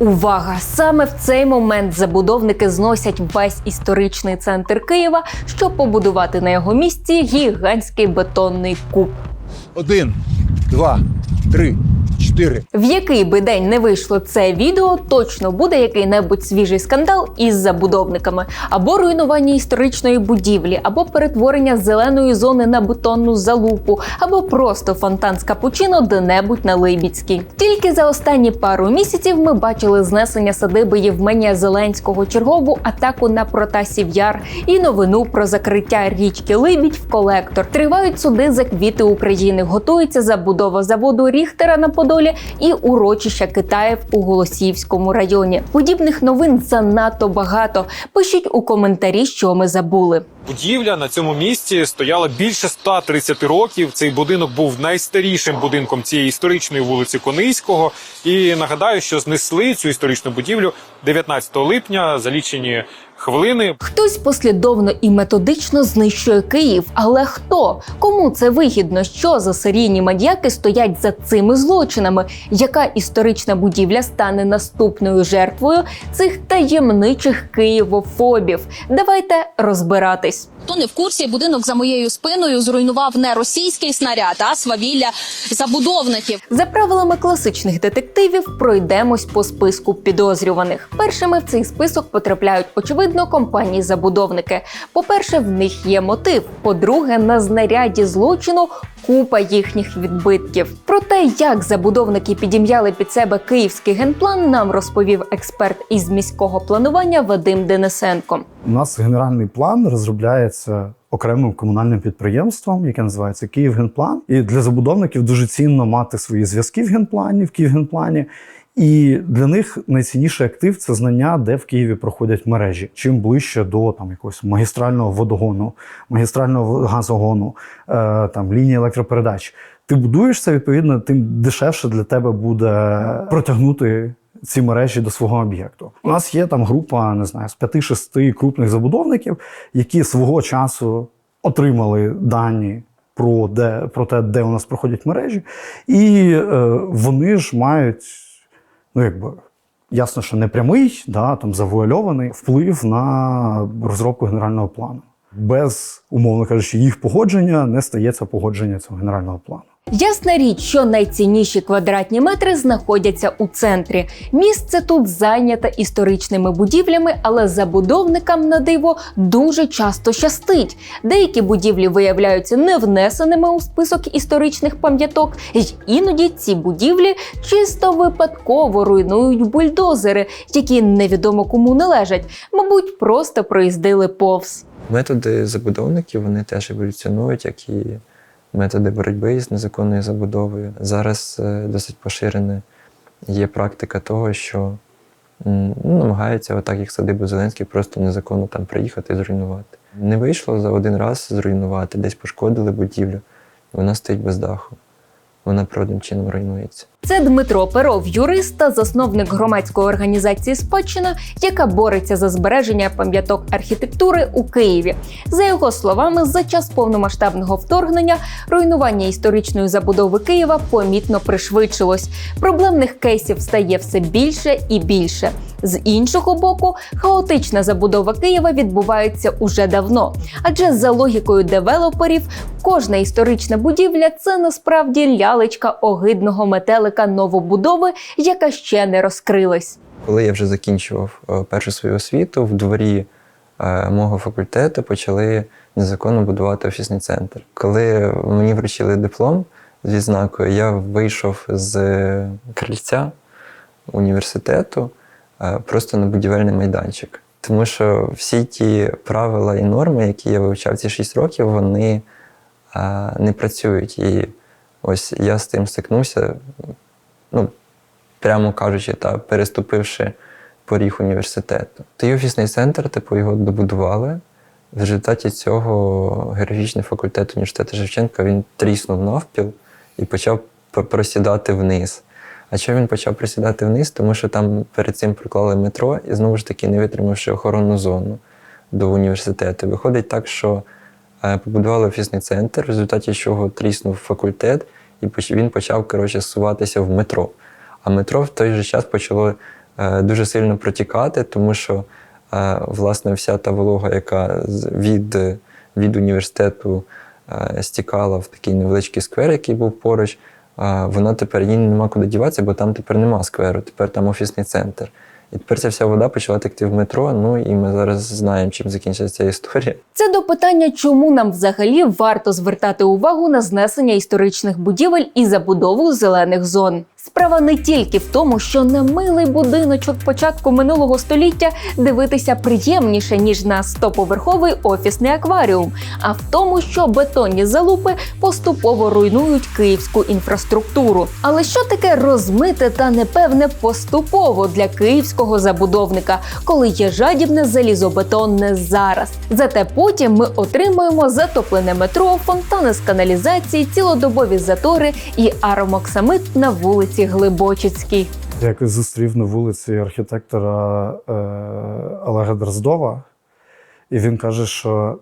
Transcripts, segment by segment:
Увага! Саме в цей момент забудовники зносять весь історичний центр Києва, щоб побудувати на його місці гігантський бетонний куб. Один, два, три, чотири. В який би день не вийшло це відео, точно буде який-небудь свіжий скандал із забудовниками, або руйнування історичної будівлі, або перетворення зеленої зони на бетонну залупу, або просто фонтан з капучино де-небудь на Либіцькій. Тільки за останні пару місяців ми бачили знесення садиби Євменія Зеленського, чергову атаку на Протасів Яр і новину про закриття річки Либідь в колектор. Тривають суди за квіти України. Готується забудова заводу Ріхтера на Подолі і урочища Китаїв у Голосіївському районі. Подібних новин занадто багато. Пишіть у коментарі, що ми забули. Будівля на цьому місці стояла більше 130 років. Цей будинок був найстарішим будинком цієї історичної вулиці Кониського. І нагадаю, що знесли цю історичну будівлю 19 липня за лічені хвилини. Хтось послідовно і методично знищує Київ, але хто? Кому це вигідно? Що за серійні маньяки стоять за цими злочинами? Яка історична будівля стане наступною жертвою цих таємничих києвофобів? Давайте розбиратись. Хто не в курсі, будинок за моєю спиною зруйнував не російський снаряд, а свавілля забудовників. За правилами класичних детективів пройдемось по списку підозрюваних. Першими в цей список потрапляють очевидно компанії-забудовники. По-перше, в них є мотив. По-друге, на знаряді злочину купа їхніх відбитків. Про те, як забудовники підім'яли під себе київський генплан, нам розповів експерт із міського планування Вадим Денисенко. У нас генеральний план розробляється окремим комунальним підприємством, яке називається Київгенплан. І для забудовників дуже цінно мати свої зв'язки в генплані, в Київгенплані. І для них найцінніший актив це знання, де в Києві проходять мережі. Чим ближче до там якогось магістрального водогону, магістрального газогону, е, там лінії електропередач. Ти будуєшся, відповідно, тим дешевше для тебе буде протягнути ці мережі до свого об'єкту. У нас є там група, не знаю, з 5-6 крупних забудовників, які свого часу отримали дані про, де, про те, де у нас проходять мережі, і е, вони ж мають, ну якби. Ясно, що не прямий, да, там завуальований вплив на розробку генерального плану. Без, умовно кажучи, їх погодження не стається погодження цього генерального плану. Ясна річ, що найцінніші квадратні метри знаходяться у центрі. Місце тут зайнято історичними будівлями, але забудовникам на диво дуже часто щастить. Деякі будівлі виявляються не внесеними у список історичних пам'яток, й іноді ці будівлі чисто випадково руйнують бульдозери, які невідомо кому належать, мабуть, просто проїздили повз. Методи забудовників вони теж еволюціонують, як і методи боротьби з незаконною забудовою. Зараз е, досить поширена є практика того, що ну, намагаються, отак як садибу Зеленський, просто незаконно там приїхати і зруйнувати. Не вийшло за один раз зруйнувати, десь пошкодили будівлю, вона стоїть без даху. Вона природним чином руйнується. Це Дмитро Перов, юрист та засновник громадської організації Спадщина, яка бореться за збереження пам'яток архітектури у Києві. За його словами, за час повномасштабного вторгнення руйнування історичної забудови Києва помітно пришвидшилось. Проблемних кейсів стає все більше і більше. З іншого боку, хаотична забудова Києва відбувається уже давно, адже за логікою девелоперів, кожна історична будівля це насправді лялечка огидного метелика новобудови, яка ще не розкрилась. Коли я вже закінчував е, першу свою освіту, в дворі е, мого факультету почали незаконно будувати офісний центр. Коли мені вручили диплом з відзнакою, я вийшов з крильця університету е, просто на будівельний майданчик. Тому що всі ті правила і норми, які я вивчав ці 6 років, вони не працюють. І ось я з тим стикнувся, ну, прямо кажучи, та переступивши поріг університету. Той офісний центр, типу, його добудували. В результаті цього географічний факультет університету Шевченка він тріснув навпіл і почав просідати вниз. А чому він почав просідати вниз? Тому що там перед цим проклали метро і знову ж таки не витримавши охоронну зону до університету. Виходить так, що побудували офісний центр, в результаті чого тріснув факультет, і він почав коротше, зсуватися в метро. А метро в той же час почало е, дуже сильно протікати, тому що е, власне вся та волога, яка від, від університету е, стікала в такий невеличкий сквер, який був поруч, е, вона тепер їй нема куди діватися, бо там тепер нема скверу, тепер там офісний центр. І тепер ця вся вода почала текти в метро. Ну і ми зараз знаємо, чим закінчиться ця історія. Це до питання, чому нам взагалі варто звертати увагу на знесення історичних будівель і забудову зелених зон. Справа не тільки в тому, що на милий будиночок початку минулого століття дивитися приємніше ніж на стоповерховий офісний акваріум, а в тому, що бетонні залупи поступово руйнують київську інфраструктуру. Але що таке розмите та непевне поступово для київського забудовника, коли є жадібне залізобетонне зараз? Зате потім ми отримуємо затоплене метро, фонтани з каналізації, цілодобові затори і аромоксамит на вулиці Глибочицькій. Я якось зустрів на вулиці архітектора е, Олега Дроздова, і він каже, що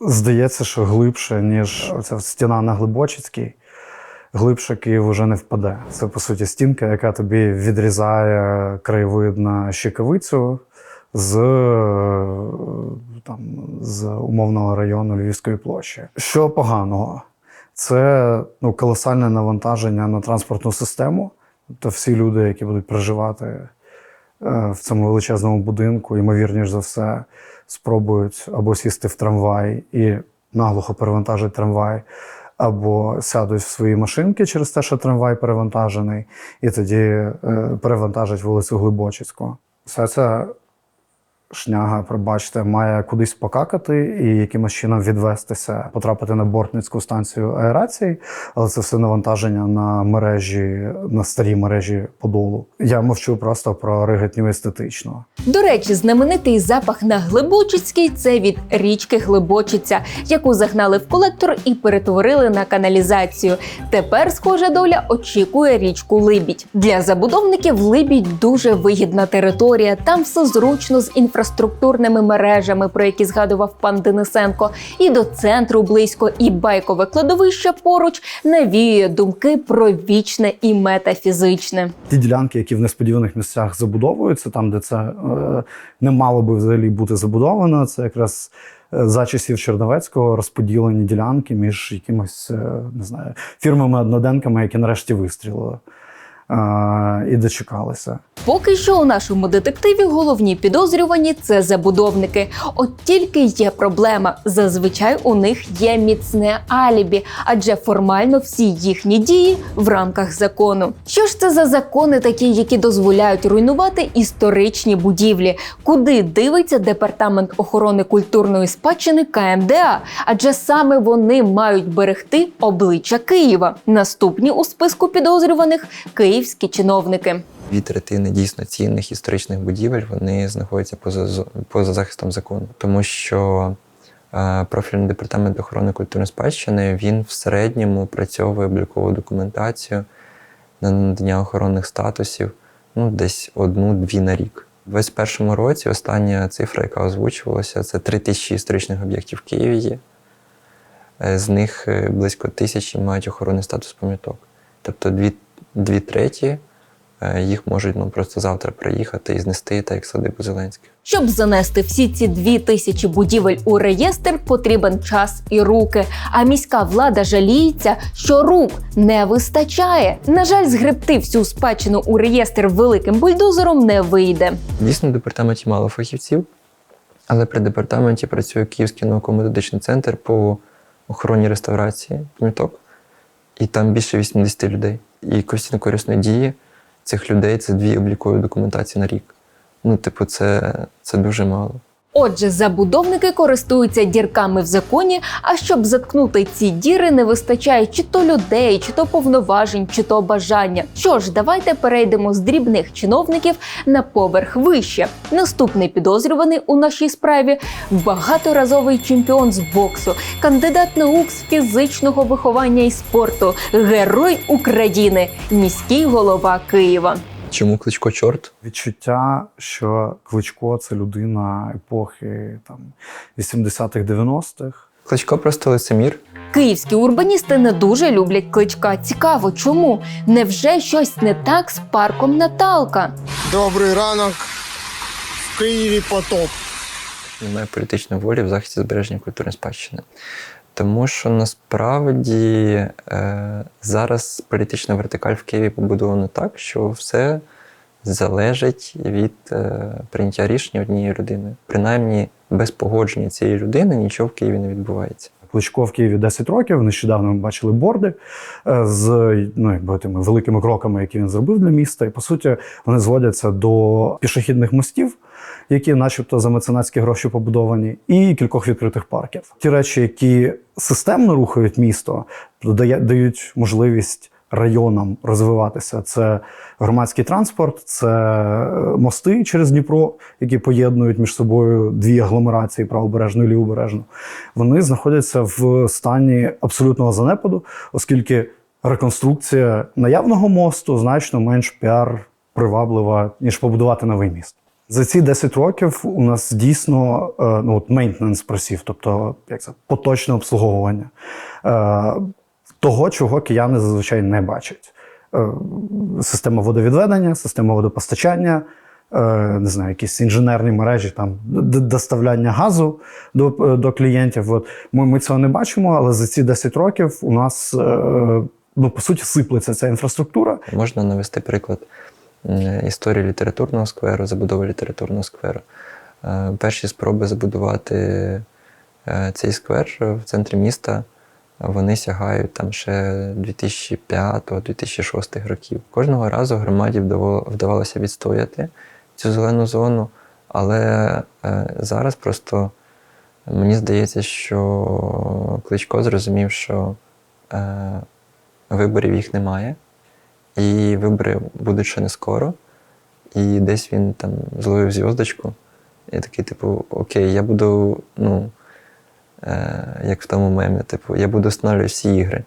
здається, що глибше, ніж оця стіна на Глибочицькій, глибше Київ уже не впаде. Це, по суті, стінка, яка тобі відрізає краєвид на щекавицю з, е, там, з умовного району Львівської площі. Що поганого? Це ну, колосальне навантаження на транспортну систему. Тобто всі люди, які будуть проживати е, в цьому величезному будинку, ймовірніш за все, спробують або сісти в трамвай і наглухо перевантажить трамвай, або сядуть в свої машинки через те, що трамвай перевантажений, і тоді е, перевантажать вулицю Глибочицьку. Все це шняга, пробачте, має кудись покакати і якимось чином відвестися, потрапити на бортницьку станцію аерації, але це все навантаження на мережі, на старі мережі Подолу. Я мовчу просто про ригатню естетично. До речі, знаменитий запах на Глибочицькій це від річки Глибочиця, яку загнали в колектор і перетворили на каналізацію. Тепер схожа доля очікує річку Либідь. Для забудовників Либідь дуже вигідна територія. Там все зручно з інфраструктурними мережами, про які згадував пан Денисенко, і до центру близько, і байкове кладовище поруч навіює думки про вічне і метафізичне. Ті ділянки, які в несподіваних місцях забудовуються, там, де це е, не мало би взагалі бути забудовано, це якраз е, за часів Черновецького розподілені ділянки між якимось е, не знаю, фірмами-одноденками, які нарешті вистрілили і дочекалися. Поки що у нашому детективі головні підозрювані це забудовники. От тільки є проблема. Зазвичай у них є міцне алібі, адже формально всі їхні дії в рамках закону. Що ж це за закони такі, які дозволяють руйнувати історичні будівлі? Куди дивиться департамент охорони культурної спадщини КМДА? Адже саме вони мають берегти обличчя Києва. Наступні у списку підозрюваних київські чиновники. Дві третини дійсно цінних історичних будівель вони знаходяться поза, поза захистом закону, тому що е, профільний департамент охорони культурної спадщини він в середньому працьовує облікову документацію на надання охоронних статусів ну, десь одну-дві на рік. У 2021 році остання цифра, яка озвучувалася, це 3 тисячі історичних об'єктів в Києві є. Е, З них е, близько тисячі мають охоронний статус пам'яток. Тобто дві, дві треті е, їх можуть ну, просто завтра приїхати і знести, так як садибу Зеленських. Щоб занести всі ці дві тисячі будівель у реєстр, потрібен час і руки. А міська влада жаліється, що рук не вистачає. На жаль, згребти всю спадщину у реєстр великим бульдозером не вийде. Дійсно, в департаменті мало фахівців, але при департаменті працює Київський науково-методичний центр по охороні реставрації пам'яток, і там більше 80 людей. І коефіцієнт корисної дії цих людей це дві облікові документації на рік. Ну, типу, це, це дуже мало. Отже, забудовники користуються дірками в законі. А щоб заткнути ці діри, не вистачає чи то людей, чи то повноважень, чи то бажання. Що ж, давайте перейдемо з дрібних чиновників на поверх вище. Наступний підозрюваний у нашій справі багаторазовий чемпіон з боксу, кандидат наук з фізичного виховання і спорту, герой України, міський голова Києва. Чому кличко чорт? Відчуття, що Кличко це людина епохи там 80-х, 90-х. Кличко просто лицемір. Київські урбаністи не дуже люблять кличка. Цікаво, чому? Невже щось не так з парком Наталка? Добрий ранок. В Києві потоп. немає політичної волі в захисті збереження культурної спадщини. Тому що насправді е, зараз політична вертикаль в Києві побудована так, що все залежить від е, прийняття рішення однієї людини. Принаймні, без погодження цієї людини нічого в Києві не відбувається. Кличко в Києві 10 років. Нещодавно ми бачили борди е, з ну, якби, тими великими кроками, які він зробив для міста. І по суті, вони зводяться до пішохідних мостів, які, начебто, за меценатські гроші побудовані, і кількох відкритих парків. Ті речі, які системно рухають місто, дають можливість районам розвиватися. Це громадський транспорт, це е, мости через Дніпро, які поєднують між собою дві агломерації правобережну і лівобережну. Вони знаходяться в стані абсолютного занепаду, оскільки реконструкція наявного мосту значно менш піар приваблива, ніж побудувати новий міст. За ці 10 років у нас дійсно е, ну, от просів, тобто як це, поточне обслуговування е, того, чого кияни зазвичай не бачать. Е, Система водовідведення, система водопостачання, не знаю, якісь інженерні мережі, там доставляння газу до, до клієнтів. От ми, ми цього не бачимо, але за ці 10 років у нас ну, по суті сиплеться ця інфраструктура. Можна навести приклад м, історії літературного скверу, забудови літературного скверу. Е, Перші спроби забудувати е, цей сквер в центрі міста. Вони сягають там ще 2005-2006 років. Кожного разу громаді вдавало- вдавалося відстояти цю зелену зону, але е, зараз просто мені здається, що Кличко зрозумів, що е, виборів їх немає, і вибори будуть ще не скоро. І десь він там зловив зв'язочку, і такий, типу, окей, я буду, ну, е, як в тому мемі, типу, я буду встановлювати всі ігри.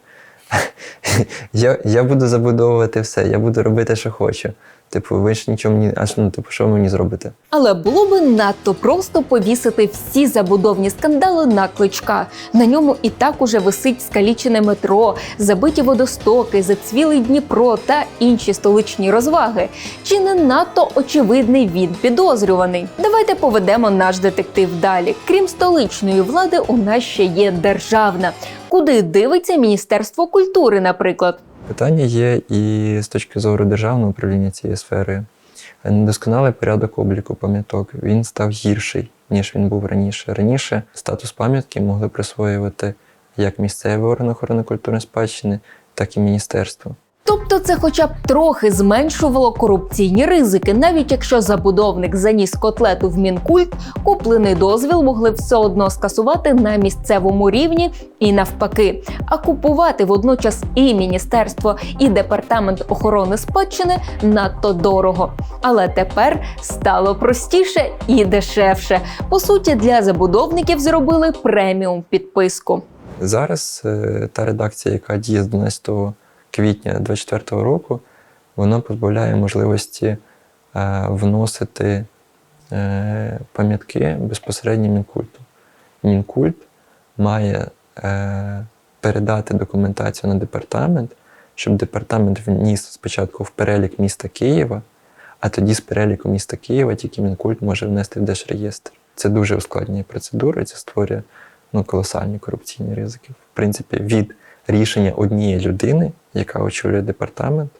я, я буду забудовувати все, я буду робити, що хочу. Типу, ви ж нічого мені, аж ну, типу, що мені зробите? Але було би надто просто повісити всі забудовні скандали на кличка. На ньому і так уже висить скалічене метро, забиті водостоки, зацвілий Дніпро та інші столичні розваги. Чи не надто очевидний він підозрюваний? Давайте поведемо наш детектив далі. Крім столичної влади, у нас ще є державна. Куди дивиться Міністерство культури, наприклад? Питання є і з точки зору державного управління цієї сфери. Недосконалий порядок обліку пам'яток він став гірший, ніж він був раніше. Раніше статус пам'ятки могли присвоювати як місцеві органи охорони культурної спадщини, так і міністерство. Тобто це хоча б трохи зменшувало корупційні ризики, навіть якщо забудовник заніс котлету в мінкульт, куплений дозвіл могли все одно скасувати на місцевому рівні і навпаки. А купувати водночас і міністерство, і департамент охорони спадщини надто дорого. Але тепер стало простіше і дешевше. По суті, для забудовників зробили преміум підписку. Зараз е, та редакція, яка діє з 12 квітня 2024 року, вона позбавляє можливості е, вносити е, пам'ятки безпосередньо Мінкульту. Мінкульт має е, передати документацію на департамент, щоб департамент вніс спочатку в перелік міста Києва, а тоді з переліку міста Києва тільки Мінкульт може внести в Держреєстр. Це дуже ускладнює процедуру, і це створює ну, колосальні корупційні ризики. В принципі, від рішення однієї людини, яка очолює департамент,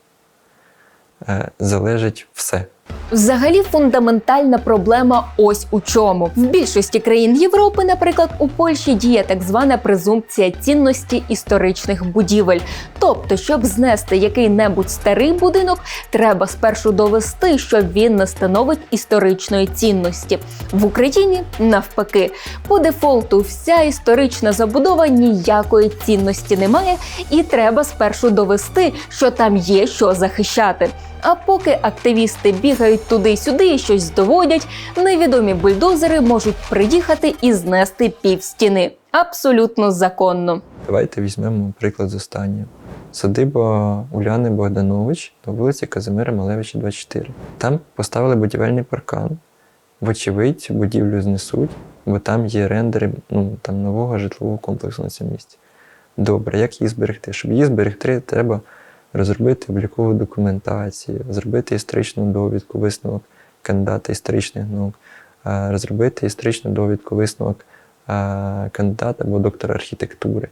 е, залежить все. Взагалі фундаментальна проблема ось у чому. В більшості країн Європи, наприклад, у Польщі діє так звана презумпція цінності історичних будівель. Тобто, щоб знести який-небудь старий будинок, треба спершу довести, що він не становить історичної цінності. В Україні навпаки, по дефолту вся історична забудова ніякої цінності не має, і треба спершу довести, що там є що захищати. А поки активісти бігають туди-сюди і щось доводять, невідомі бульдозери можуть приїхати і знести пів стіни. Абсолютно законно. Давайте візьмемо приклад з останнього. Садиба Уляни Богданович на вулиці Казимира Малевича, 24. Там поставили будівельний паркан. Вочевидь, будівлю знесуть, бо там є рендери ну, там, нового житлового комплексу на цьому місці. Добре, як її зберегти? Щоб її зберегти, треба розробити облікову документацію, зробити історичну довідку, висновок кандидата історичних наук, е, розробити історичну довідку, висновок е, кандидата або доктора архітектури,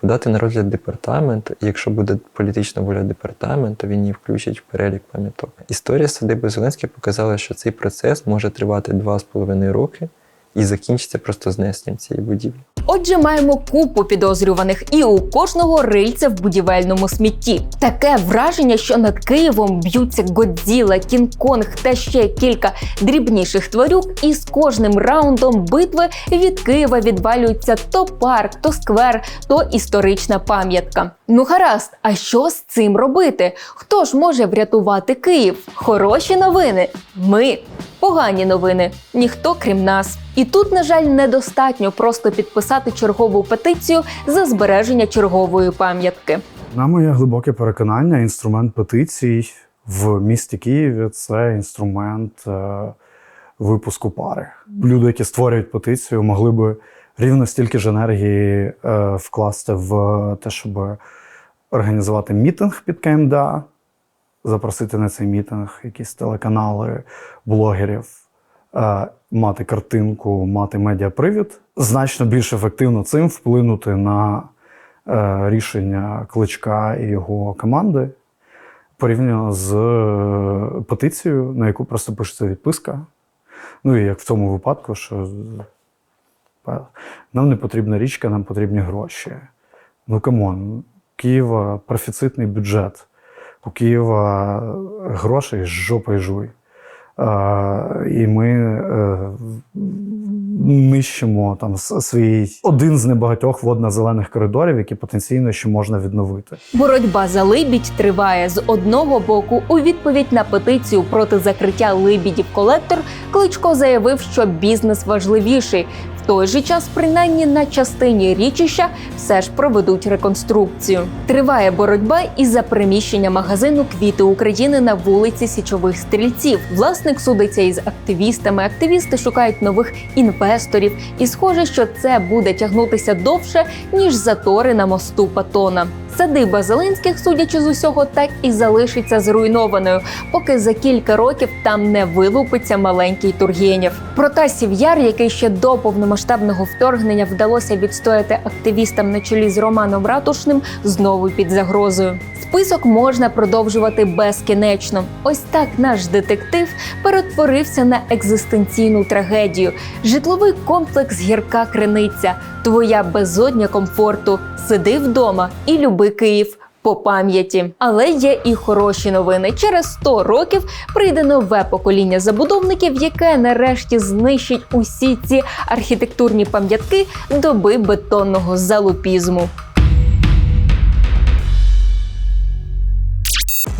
подати на розгляд департаменту, і якщо буде політична воля департаменту, він її включить в перелік пам'яток. Історія садиби Зеленський показала, що цей процес може тривати 2,5 роки і закінчиться просто знесенням цієї будівлі. Отже, маємо купу підозрюваних, і у кожного рильця в будівельному смітті. Таке враження, що над Києвом б'ються Годзіла, Кінг-Конг та ще кілька дрібніших тварюк, і з кожним раундом битви від Києва відвалюється то парк, то сквер, то історична пам'ятка. Ну гаразд, а що з цим робити? Хто ж може врятувати Київ? Хороші новини. Ми. Погані новини. Ніхто крім нас. І тут, на жаль, недостатньо просто підписати чергову петицію за збереження чергової пам'ятки. На моє глибоке переконання, інструмент петицій в місті Києві це інструмент е, випуску пари. Люди, які створюють петицію, могли би рівно стільки ж енергії е, вкласти в те, щоб організувати мітинг під КМДА, запросити на цей мітинг якісь телеканали, блогерів, е, мати картинку, мати медіапривід. Значно більш ефективно цим вплинути на е, рішення кличка і його команди порівняно з е, петицією, на яку просто пишеться відписка. Ну і як в тому випадку, що нам не потрібна річка, нам потрібні гроші. Ну камон, Києва профіцитний бюджет. У Києва грошей з жопи жуй. І ми е, нищимо там свій один з небагатьох водно-зелених коридорів, які потенційно ще можна відновити. Боротьба за Либідь триває з одного боку. У відповідь на петицію проти закриття Либідів колектор Кличко заявив, що бізнес важливіший. В той же час, принаймні на частині річища, все ж проведуть реконструкцію. Триває боротьба і за приміщення магазину Квіти України на вулиці Січових стрільців. Власник судиться із активістами. Активісти шукають нових інвесторів, і схоже, що це буде тягнутися довше ніж затори на мосту Патона. Садиба Зеленських, судячи з усього, так і залишиться зруйнованою, поки за кілька років там не вилупиться маленький Тургенєв. Протасів Яр, який ще до повномасштабного вторгнення вдалося відстояти активістам на чолі з Романом Ратушним, знову під загрозою. Список можна продовжувати безкінечно. Ось так наш детектив перетворився на екзистенційну трагедію. Житловий комплекс гірка криниця, твоя безодня комфорту. Сиди вдома і люби Київ. По пам'яті, але є і хороші новини. Через 100 років прийде нове покоління забудовників, яке нарешті знищить усі ці архітектурні пам'ятки доби бетонного залупізму.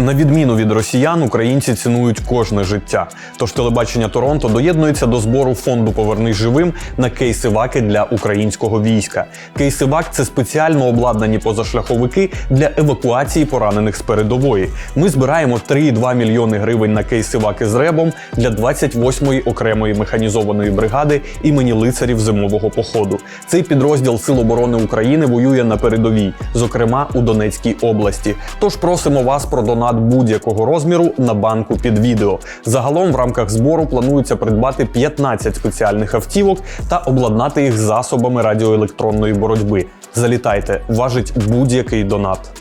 На відміну від росіян, українці цінують кожне життя. Тож телебачення Торонто доєднується до збору фонду Повернись живим на кейси-ваки для українського війська. Кейси-вак – це спеціально обладнані позашляховики для евакуації поранених з передової. Ми збираємо 3,2 мільйони гривень на кейси-ваки з ребом для 28-ї окремої механізованої бригади імені лицарів зимового походу. Цей підрозділ Сил оборони України воює на передовій, зокрема у Донецькій області. Тож просимо вас про донат будь-якого розміру на банку під відео. Загалом в рамках збору планується придбати 15 спеціальних автівок та обладнати їх засобами радіоелектронної боротьби. Залітайте, важить будь-який донат.